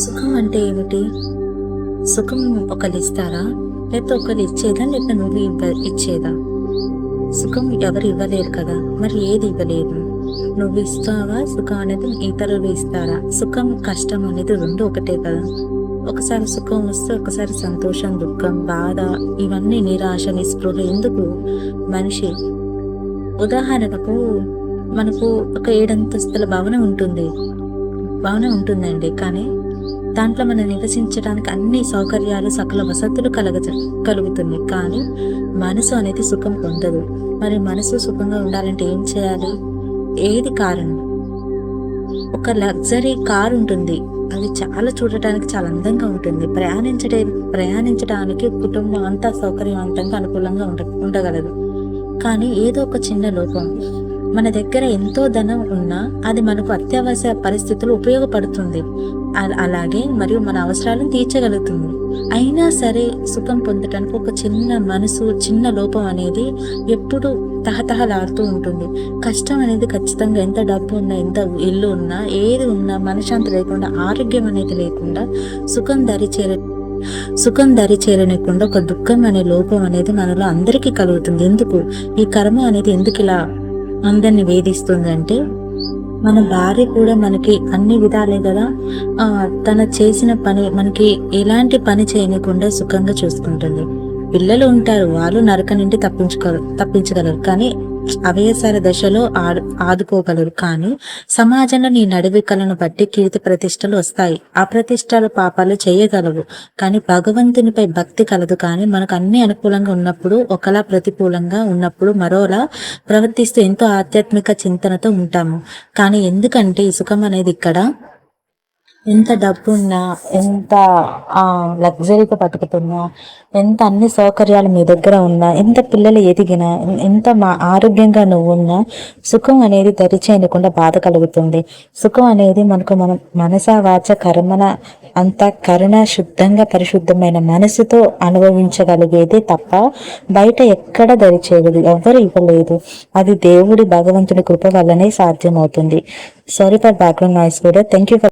సుఖం అంటే ఏమిటి? సుఖం ఒకరు ఇస్తారా లేకపోతే ఒకరు ఇచ్చేదా లేకపోతే నువ్వు ఇవ్వ ఇచ్చేదా? సుఖం ఎవరు ఇవ్వలేరు కదా మరి ఏది ఇవ్వలేదు? నువ్వు ఇస్తావా సుఖం అనేది ఇతరులు ఇస్తారా? సుఖం కష్టం అనేది రెండు ఒకటే కదా. ఒకసారి సుఖం వస్తే ఒకసారి సంతోషం దుఃఖం బాధ ఇవన్నీ నిరాశ నిస్పృహ ఎందుకు? మనిషి ఉదాహరణకు మనకు ఒక ఏడంతస్తుల భవనం ఉంటుంది. భవనం ఉంటుందండి కానీ దాంట్లో మనం నివసించడానికి అన్ని సౌకర్యాలు సకల వసతులు కలగ కలుగుతుంది కానీ మనసు అనేది సుఖం పొందదు. మరి మనసు సుఖంగా ఉండాలంటే ఏం చేయాలి? ఏది కారణం? ఒక లగ్జరీ కార్ ఉంటుంది. అది చాలా చూడటానికి చాలా అందంగా ఉంటుంది. ప్రయాణించడే ప్రయాణించడానికి కుటుంబం అంతా సౌకర్యవంతంగా అనుకూలంగా ఉండ ఉండగలదు. కానీ ఏదో ఒక చిన్న లోపం. మన దగ్గర ఎంతో ధనం ఉన్నా అది మనకు అత్యవసర పరిస్థితులు ఉపయోగపడుతుంది. అలాగే మరియు మన అవసరాలను తీర్చగలుగుతుంది. అయినా సరే సుఖం పొందటానికి ఒక చిన్న మనసు చిన్న లోపం అనేది ఎప్పుడు తహతహలాడుతూ ఉంటుంది. కష్టం అనేది ఖచ్చితంగా ఎంత డబ్బు ఉన్నా ఎంత ఇల్లు ఉన్నా ఏది ఉన్నా మనశ్శాంతి లేకుండా ఆరోగ్యం అనేది లేకుండా సుఖం దరిచేర సుఖం దరి చేరనికుండా ఒక దుఃఖం అనే లోపం అనేది మనలో అందరికీ కలుగుతుంది. ఎందుకు? ఈ కర్మ అనేది ఎందుకు ఇలా అందరిని వేధిస్తుంది అంటే మన భార్య కూడా మనకి అన్ని విధాలే కదా. తన చేసిన పని మనకి ఎలాంటి పని చేయకుండా సుఖంగా చూసుకుంటుంది. పిల్లలు ఉంటారు వాళ్ళు నరక నుండి తప్పించుకో తప్పించగలరు. కానీ అవయసార దశలో ఆడు ఆదుకోగలరు. కానీ సమాజంలో నీ నడివికలను బట్టి కీర్తి ప్రతిష్టలు వస్తాయి. అప్రతిష్టల పాపాలు చేయగలవు. కానీ భగవంతునిపై భక్తి కలదు. కానీ మనకు అన్ని అనుకూలంగా ఉన్నప్పుడు ఒకలా ప్రతికూలంగా ఉన్నప్పుడు మరోలా ప్రవర్తిస్తూ ఎంతో ఆధ్యాత్మిక చింతనతో ఉంటాము. కానీ ఎందుకంటే ఈ సుఖం అనేది ఇక్కడ ఎంత డబ్బు ఉన్నా ఎంత లగ్జరీగా బతుకుతున్నా ఎంత అన్ని సౌకర్యాలు మీ దగ్గర ఉన్నా ఎంత పిల్లలు ఎదిగినా ఎంత మా ఆరోగ్యంగా నువ్వు ఉన్నా సుఖం అనేది దరిచేయకుండా బాధ కలుగుతుంది. సుఖం అనేది మనకు మన మనస వాచ కర్మన అంత కరుణ శుద్ధంగా పరిశుద్ధమైన మనసుతో అనుభవించగలిగేది తప్ప బయట ఎక్కడ దరిచేయదు ఎవ్వరు ఇవ్వలేదు. అది దేవుడి భగవంతుడి కృప వల్లనే సాధ్యమవుతుంది. సారీ ఫర్ బ్యాక్గ్రౌండ్ నాయిస్ కూడా థ్యాంక్ యూ ఫర్